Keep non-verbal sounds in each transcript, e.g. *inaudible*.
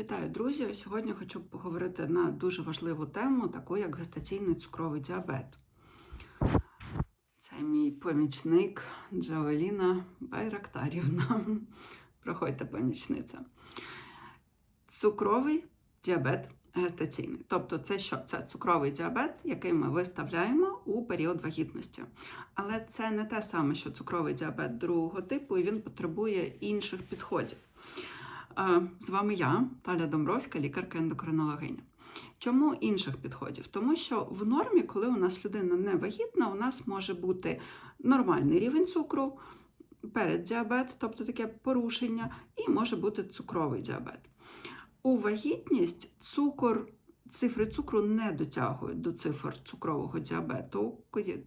Вітаю, друзі! Сьогодні хочу поговорити на дуже важливу тему, таку як гестаційний цукровий діабет. Це мій помічник Джавеліна Байрактарівна. *laughs* Проходьте, помічниця. Цукровий діабет гестаційний. Тобто, це що? Це цукровий діабет, який ми виставляємо у період вагітності. Але це не те саме, що цукровий діабет другого типу, і він потребує інших підходів. З вами я, Таля Домбровська, лікарка-ендокринологиня. Чому інших підходів? Тому що в нормі, коли у нас людина не вагітна, у нас може бути нормальний рівень цукру, переддіабет, тобто таке порушення, і може бути цукровий діабет. У вагітність цукор, цифри цукру не дотягують до цифр цукрового діабету,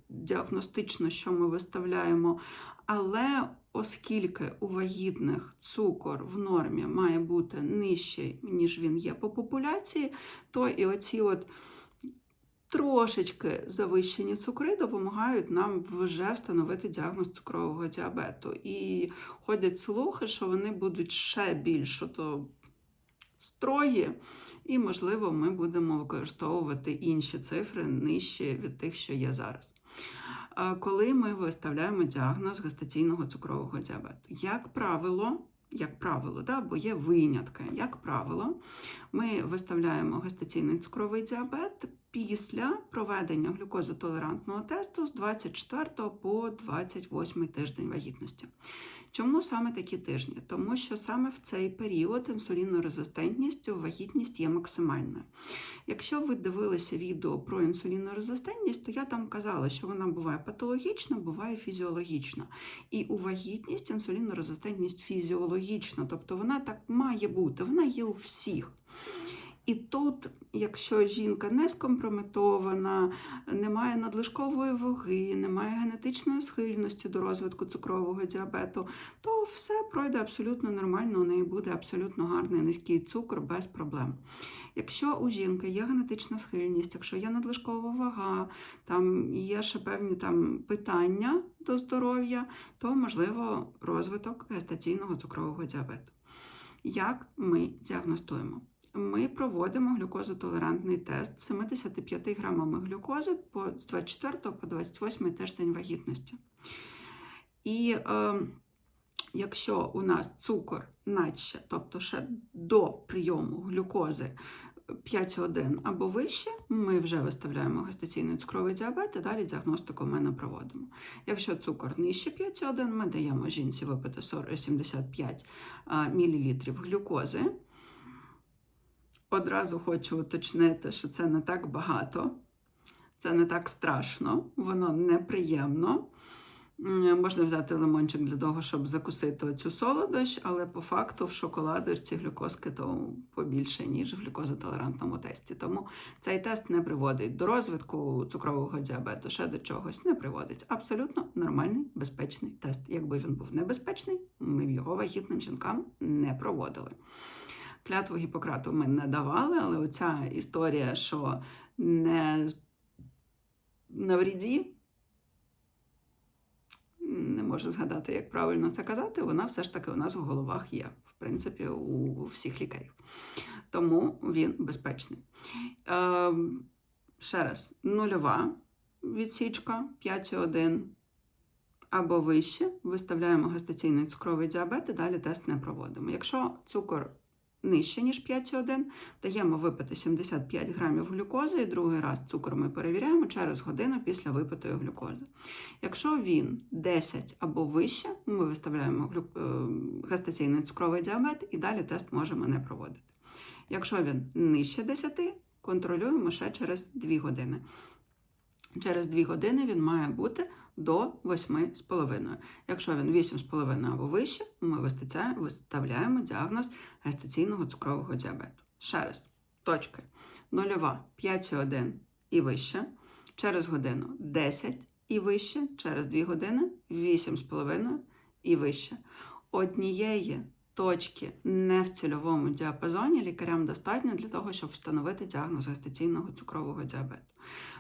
діагностично, що ми виставляємо. Але оскільки у вагітних цукор в нормі має бути нижчий, ніж він є по популяції, то і оці от трошечки завищені цукри допомагають нам вже встановити діагноз цукрового діабету. І ходять слухи, що вони будуть ще більш ото строгі, і, можливо, ми будемо використовувати інші цифри нижчі від тих, що є зараз. Коли ми виставляємо діагноз гестаційного цукрового діабету, як правило, як правило, да, бо є винятки, як правило, ми виставляємо гестаційний цукровий діабет після проведення глюкозотолерантного тесту з 24 по 28 тиждень вагітності. Чому саме такі тижні? Тому що саме в цей період інсулінорезистентність у вагітність є максимальною. Якщо ви дивилися відео про інсулінорезистентність, то я там казала, що вона буває патологічна, буває фізіологічна. І у вагітність інсулінорезистентність фізіологічна, тобто вона так має бути, вона є у всіх. І тут, якщо жінка не скомпрометована, не має надлишкової ваги, не має генетичної схильності до розвитку цукрового діабету, то все пройде абсолютно нормально, у неї буде абсолютно гарний низький цукор без проблем. Якщо у жінки є генетична схильність, якщо є надлишкова вага, там є ще певні там питання до здоров'я, то можливо розвиток гестаційного цукрового діабету. Як ми діагностуємо? Ми проводимо глюкозотолерантний тест з 75 грамами глюкози з 24 по 28 тиждень вагітності. І е, якщо у нас цукор наче, тобто ще до прийому глюкози 5,1 або вище, ми вже виставляємо гестаційний цукровий діабет і далі діагностику ми не проводимо. Якщо цукор нижче 5,1, ми даємо жінці випити 40 75 мл глюкози. Одразу хочу уточнити, що це не так багато, це не так страшно, воно неприємно. Можна взяти лимончик для того, щоб закусити цю солодощ, але по факту в шоколадочці глюкозки то побільше, ніж в глюкозотолерантному тесті. Тому цей тест не приводить до розвитку цукрового діабету, ще до чогось не приводить. Абсолютно нормальний, безпечний тест. Якби він був небезпечний, ми б його вагітним жінкам не проводили. Клятву Гіппократу ми не давали, але оця історія, що не навріді, не можу згадати, як правильно це казати, вона все ж таки у нас в головах є, в принципі, у всіх лікарів. Тому він безпечний. Е, ще раз, нульова відсічка 5,1 або вище, виставляємо гестаційний цукровий діабет і далі тест не проводимо. Якщо цукор нижче, ніж 5,1, даємо випити 75 грамів глюкози і другий раз цукор ми перевіряємо через годину після випитої глюкози. Якщо він 10 або вище, ми виставляємо е, гестаційний цукровий діабет і далі тест можемо не проводити. Якщо він нижче 10, контролюємо ще через 2 години. Через 2 години він має бути до 8,5. Якщо він 8,5 або вище, ми виставляємо діагноз гестаційного цукрового діабету. Ще раз, точки. Нульова 5,1 і вище, через годину 10 і вище, через 2 години 8,5 і вище. Однієї точки не в цільовому діапазоні лікарям достатньо для того, щоб встановити діагноз гестаційного цукрового діабету.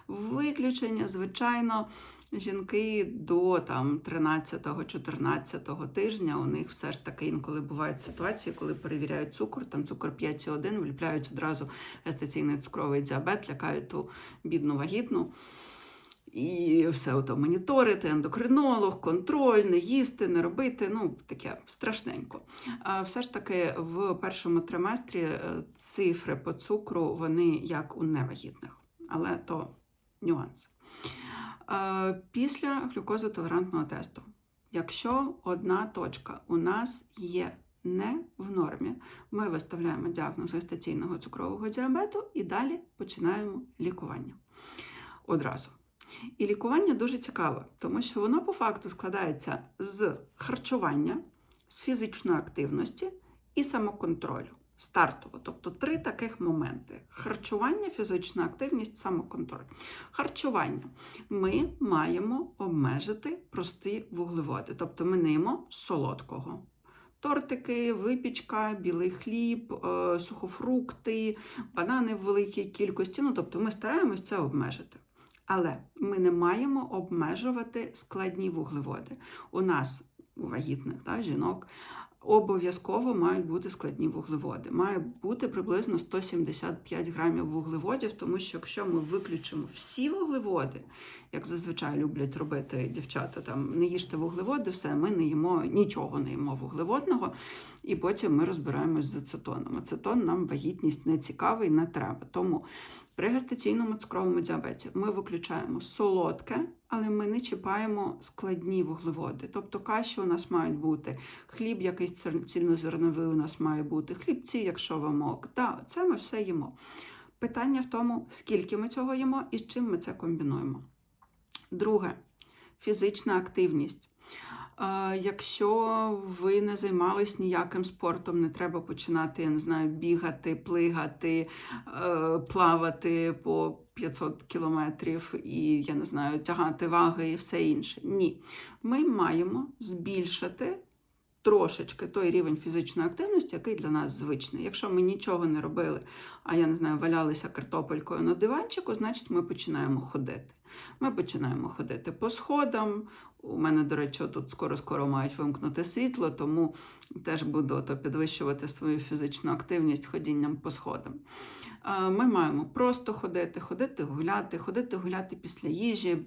Виключення, звичайно, Жінки до там 13-14 тижня у них все ж таки інколи бувають ситуації, коли перевіряють цукор, там цукор 5,1, вліпляють одразу гестаційний цукровий діабет, лякають ту бідну вагітну. І все ото моніторити, ендокринолог, контроль, не їсти, не робити. Ну, таке страшненько. А все ж таки в першому триместрі е, цифри по цукру вони як у невагітних, але то нюанс. Е, Після глюкозотолерантного тесту, якщо одна точка у нас є не в нормі, ми виставляємо діагноз гестаційного цукрового діабету і далі починаємо лікування одразу. І лікування дуже цікаве, тому що воно по факту складається з харчування, з фізичної активності і самоконтролю. Стартово, тобто три таких моменти: харчування, фізична активність, самоконтроль. Харчування. Ми маємо обмежити прості вуглеводи, тобто ми не їмо солодкого. Тортики, випічка, білий хліб, е, сухофрукти, банани в великій кількості. Ну, тобто ми стараємось це обмежити. Але ми не маємо обмежувати складні вуглеводи. У нас, у вагітних та, жінок, обов'язково мають бути складні вуглеводи. Має бути приблизно 175 грамів вуглеводів, тому що якщо ми виключимо всі вуглеводи, як зазвичай люблять робити дівчата, там не їжте вуглеводи, все, ми не їмо нічого не їмо вуглеводного, і потім ми розбираємось з ацетоном. Ацетон нам вагітність не цікавий, не треба. Тому при гестаційному цукровому діабеті ми виключаємо солодке, але ми не чіпаємо складні вуглеводи. Тобто каші у нас мають бути, хліб якийсь цільнозерновий у нас має бути, хлібці, якщо вимок. Так, це ми все їмо. Питання в тому, скільки ми цього їмо і з чим ми це комбінуємо. Друге фізична активність. Якщо ви не займались ніяким спортом, не треба починати, я не знаю, бігати, плигати, е, плавати по 500 кілометрів і, я не знаю, тягати ваги і все інше. Ні. Ми маємо збільшити трошечки той рівень фізичної активності, який для нас звичний. Якщо ми нічого не робили, а я не знаю, валялися картопелькою на диванчику, значить ми починаємо ходити. Ми починаємо ходити по сходам. У мене, до речі, тут скоро-скоро мають вимкнути світло, тому теж буду ото підвищувати свою фізичну активність ходінням по сходам. Е, Ми маємо просто ходити, ходити гуляти, ходити гуляти після їжі,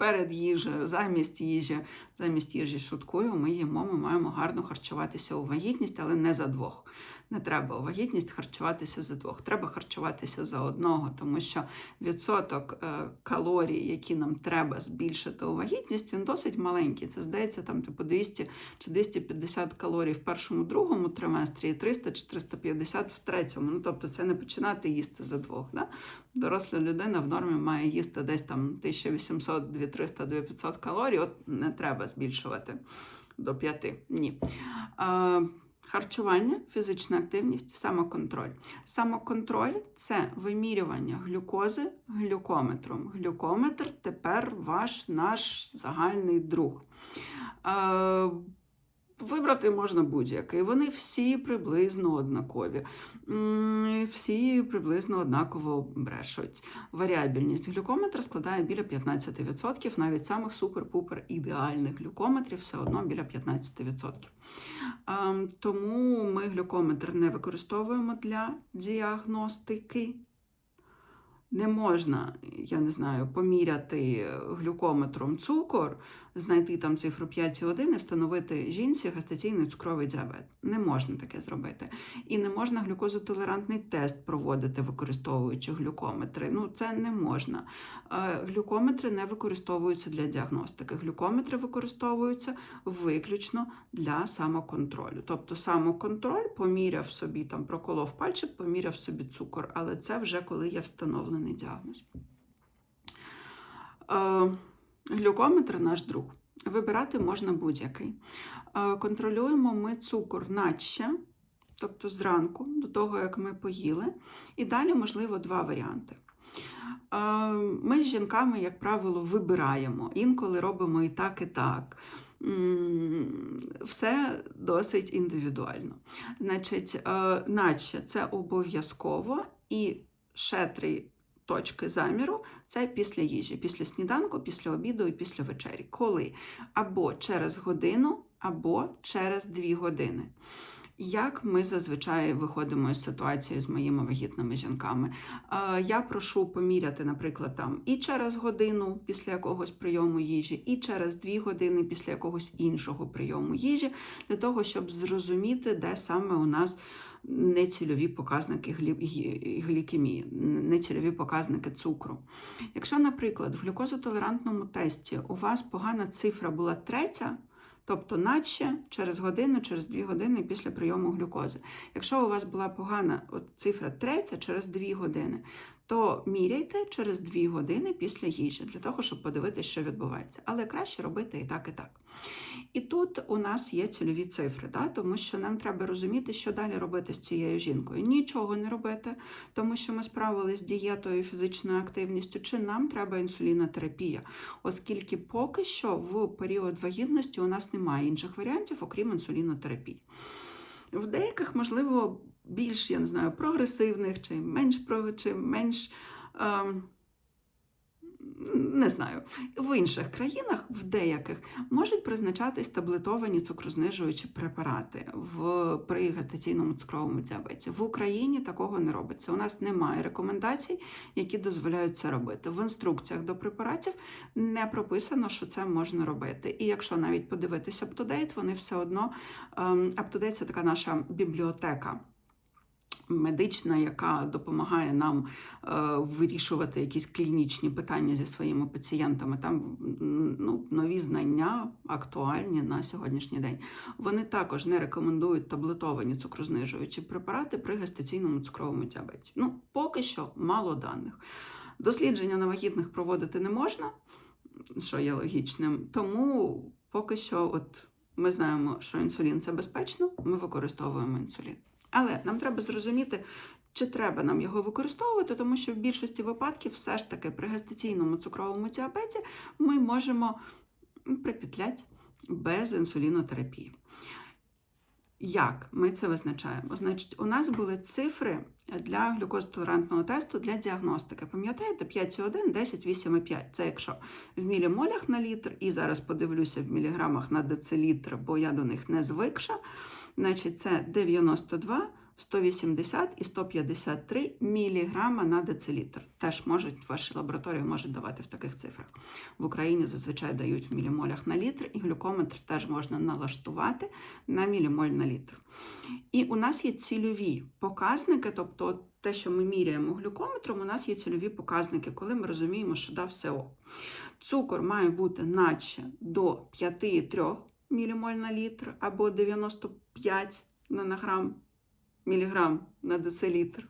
перед їжею, замість їжі, замість їжі шуткую, ми їмо, ми маємо гарно харчуватися у вагітність, але не за двох. Не треба у вагітність харчуватися за двох. Треба харчуватися за одного, тому що відсоток е, калорій, які нам треба збільшити у вагітність, він досить маленький. Це здається, там типу 200 чи 250 калорій в першому другому триместрі і 300 чи 350 в третьому. Ну тобто це не починати їсти за двох. Да? Доросла людина в нормі має їсти десь там 1800, 2300, 2500 калорій. От не треба збільшувати до 5. Ні. А, Харчування, фізична активність, самоконтроль. Самоконтроль це вимірювання глюкози глюкометром. Глюкометр тепер ваш наш загальний друг. Вибрати можна будь-який. Вони всі приблизно однакові, всі приблизно однаково брешуть. Варіабільність глюкометра складає біля 15%, навіть самих супер-пупер ідеальних глюкометрів все одно біля 15%. Ем, Тому ми глюкометр не використовуємо для діагностики. Не можна, я не знаю, поміряти глюкометром цукор, знайти там цифру 5,1 і встановити жінці гестаційний цукровий діабет. Не можна таке зробити. І не можна глюкозотолерантний тест проводити, використовуючи глюкометри. Ну, це не можна. Е, Глюкометри не використовуються для діагностики. Глюкометри використовуються виключно для самоконтролю. Тобто самоконтроль поміряв собі, там проколов пальчик, поміряв собі цукор, але це вже коли є встановлений діагноз. Е, Глюкометр наш друг. Вибирати можна будь-який. Е, Контролюємо ми цукор наче, тобто зранку, до того, як ми поїли. І далі, можливо, два варіанти. Е, Ми з жінками, як правило, вибираємо. Інколи робимо і так, і так. Все досить індивідуально. Значить, наче це обов'язково і шетрий точки заміру це після їжі, після сніданку, після обіду і після вечері. Коли? Або через годину, або через дві години. Як ми зазвичай виходимо з ситуації з моїми вагітними жінками? Е, Я прошу поміряти, наприклад, там і через годину після якогось прийому їжі, і через дві години після якогось іншого прийому їжі, для того, щоб зрозуміти, де саме у нас нецільові показники глікемії, нецільові показники цукру. Якщо, наприклад, в глюкозотолерантному тесті у вас погана цифра була третя, тобто наче через годину, через дві години після прийому глюкози. Якщо у вас була погана от, цифра третя через дві години, то міряйте через дві години після їжі, для того, щоб подивитися, що відбувається. Але краще робити і так, і так. І тут у нас є цільові цифри, да? тому що нам треба розуміти, що далі робити з цією жінкою. Нічого не робити, тому що ми справилися з дієтою і фізичною активністю, чи нам треба інсулінотерапія, оскільки поки що в період вагітності у нас немає інших варіантів, окрім інсулінотерапії. В деяких, можливо, більш, я не знаю, прогресивних чи менш, чи менш ем, не знаю, в інших країнах, в деяких, можуть призначатись таблетовані цукрознижуючі препарати в, при гестаційному цукровому діабеті. В Україні такого не робиться. У нас немає рекомендацій, які дозволяють це робити. В інструкціях до препаратів не прописано, що це можна робити. І якщо навіть подивитися UpToDate, вони все одно ем, UpToDate – це така наша бібліотека медична, яка допомагає нам е, вирішувати якісь клінічні питання зі своїми пацієнтами. Там ну, нові знання актуальні на сьогоднішній день. Вони також не рекомендують таблетовані цукрознижуючі препарати при гестаційному цукровому діабеті. Ну, поки що мало даних. Дослідження на вагітних проводити не можна, що є логічним, тому поки що, от ми знаємо, що інсулін це безпечно, ми використовуємо інсулін. Але нам треба зрозуміти, чи треба нам його використовувати, тому що в більшості випадків все ж таки при гестаційному цукровому діабеті ми можемо припетлять без інсулінотерапії. Як ми це визначаємо? Значить, у нас були цифри для глюкозотолерантного тесту для діагностики. Пам'ятаєте, 5,1, 10, 8,5. Це якщо в мілімолях на літр, і зараз подивлюся в міліграмах на децилітр, бо я до них не звикша. Значить, це 92, 180 і 153 міліграма на децилітр. Теж можуть, ваші лабораторії можуть давати в таких цифрах. В Україні зазвичай дають в мілімолях на літр, і глюкометр теж можна налаштувати на мілімоль на літр. І у нас є цільові показники, тобто те, що ми міряємо глюкометром, у нас є цільові показники, коли ми розуміємо, що все ок. Цукор має бути наче до 5,3 мілімоль на літр або 95 нанограм міліграм на децилітр.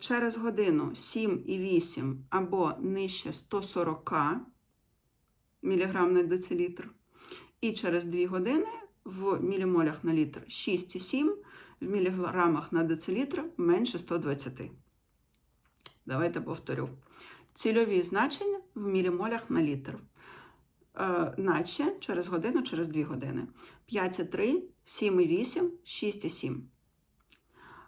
Через годину 7,8 або нижче 140 міліграм на децилітр. І через 2 години в мілімолях на літр 6,7, в міліграмах на децилітр менше 120. Давайте повторю. Цільові значення в мілімолях на літр. Е, наче через годину, через 2 години. 5,3, 7,8, 6,7.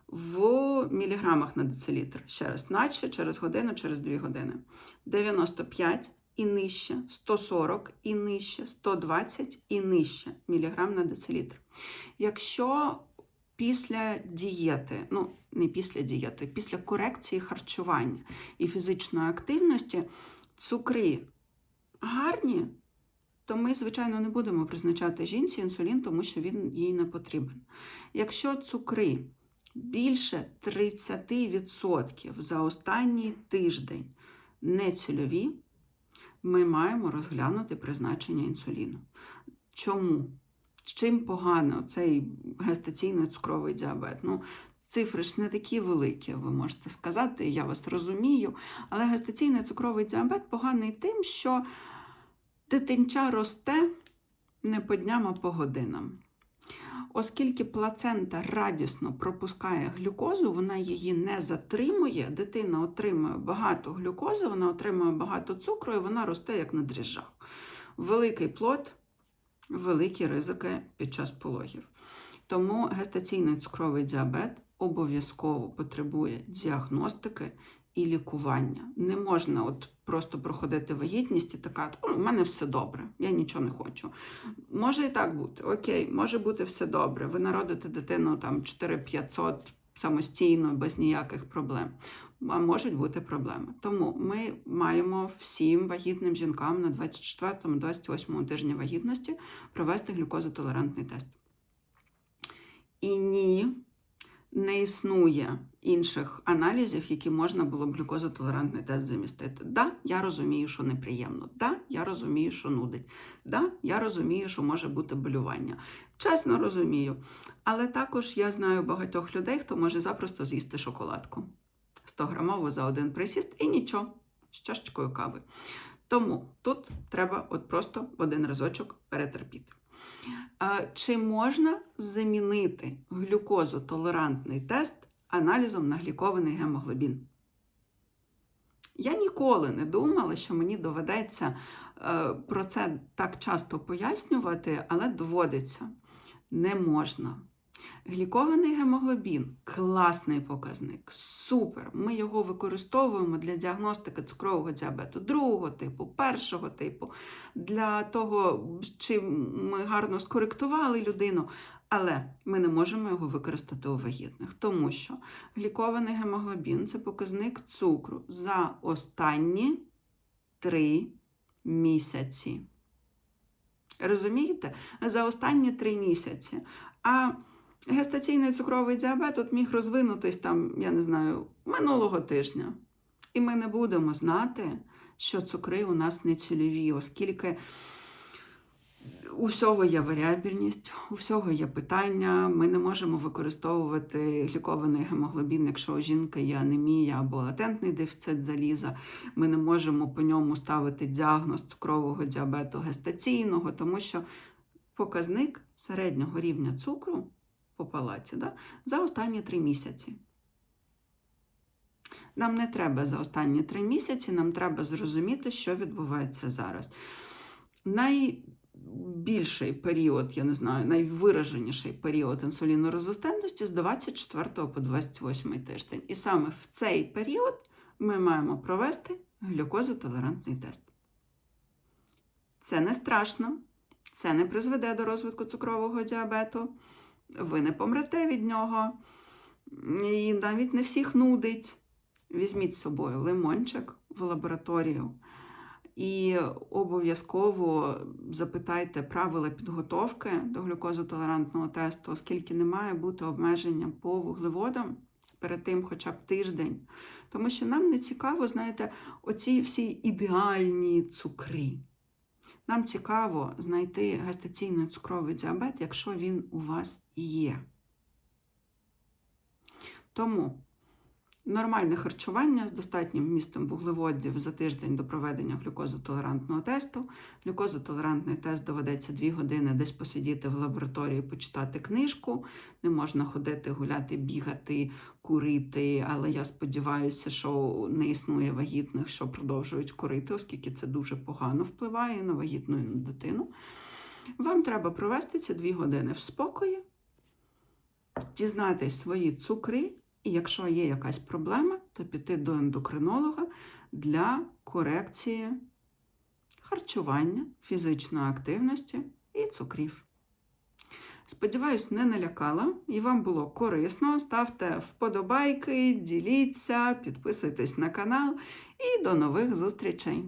В міліграмах на децилітр. Ще раз, наче через годину, через 2 години. 95 і нижче, 140 і нижче, 120 і нижче міліграм на децилітр. Якщо після дієти, ну не після дієти, після корекції харчування і фізичної активності цукри гарні, то ми, звичайно, не будемо призначати жінці інсулін, тому що він їй не потрібен. Якщо цукри більше 30% за останній тиждень не цільові, ми маємо розглянути призначення інсуліну. Чому? Чим погано цей гестаційний цукровий діабет? Ну, цифри ж не такі великі, ви можете сказати, я вас розумію. Але гестаційний цукровий діабет поганий тим, що дитинча росте не по дням, а по годинам. Оскільки плацента радісно пропускає глюкозу, вона її не затримує, дитина отримує багато глюкози, вона отримує багато цукру і вона росте як на дріжджах. Великий плод, великі ризики під час пологів. Тому гестаційний цукровий діабет обов'язково потребує діагностики і лікування. Не можна от просто проходити вагітність і така, «Ну, у мене все добре, я нічого не хочу. Може і так бути. Окей, може бути все добре. Ви народите дитину там 4500 самостійно, без ніяких проблем. А можуть бути проблеми. Тому ми маємо всім вагітним жінкам на 24-28 тижні вагітності провести глюкозотолерантний тест. І ні, не існує інших аналізів, які можна було б глюкозотолерантний тест замістити. Да, я розумію, що неприємно. Да, я розумію, що нудить. Да, я розумію, що може бути болювання. Чесно розумію. Але також я знаю багатьох людей, хто може запросто з'їсти шоколадку. 100 грамову за один присіст і нічого, з чашечкою кави. Тому тут треба от просто один разочок перетерпіти. А, Чи можна замінити глюкозотолерантний тест аналізом на глікований гемоглобін? Я ніколи не думала, що мені доведеться е, про це так часто пояснювати, але доводиться. Не можна. Глікований гемоглобін класний показник, супер. Ми його використовуємо для діагностики цукрового діабету другого типу, першого типу, для того, чи ми гарно скоректували людину. Але ми не можемо його використати у вагітних, тому що глікований гемоглобін це показник цукру за останні три місяці. Розумієте? За останні три місяці. А Гестаційний цукровий діабет от міг розвинутись там, я не знаю, минулого тижня. І ми не будемо знати, що цукри у нас не цільові, оскільки у всього є варіабільність, у всього є питання. Ми не можемо використовувати глікований гемоглобін, якщо у жінки є анемія або латентний дефіцит заліза. Ми не можемо по ньому ставити діагноз цукрового діабету гестаційного, тому що показник середнього рівня цукру по палаті да, за останні три місяці. Нам не треба за останні три місяці, нам треба зрозуміти, що відбувається зараз. Найбільший період, я не знаю, найвираженіший період інсулінорезистентності з 24 по 28 тиждень. І саме в цей період ми маємо провести глюкозотолерантний тест. Це не страшно, це не призведе до розвитку цукрового діабету ви не помрете від нього, і навіть не всіх нудить. Візьміть з собою лимончик в лабораторію і обов'язково запитайте правила підготовки до глюкозотолерантного тесту, оскільки не має бути обмеження по вуглеводам перед тим хоча б тиждень. Тому що нам не цікаво, знаєте, оці всі ідеальні цукри. Нам цікаво знайти гестаційний цукровий діабет, якщо він у вас є. Тому нормальне харчування з достатнім вмістом вуглеводів за тиждень до проведення глюкозотолерантного тесту. Глюкозотолерантний тест доведеться 2 години десь посидіти в лабораторії, почитати книжку. Не можна ходити, гуляти, бігати, курити, але я сподіваюся, що не існує вагітних, що продовжують курити, оскільки це дуже погано впливає на вагітну і на дитину. Вам треба провести ці 2 години в спокої, дізнатись свої цукри. І якщо є якась проблема, то піти до ендокринолога для корекції харчування, фізичної активності і цукрів. Сподіваюсь, не налякала і вам було корисно. Ставте вподобайки, діліться, підписуйтесь на канал і до нових зустрічей!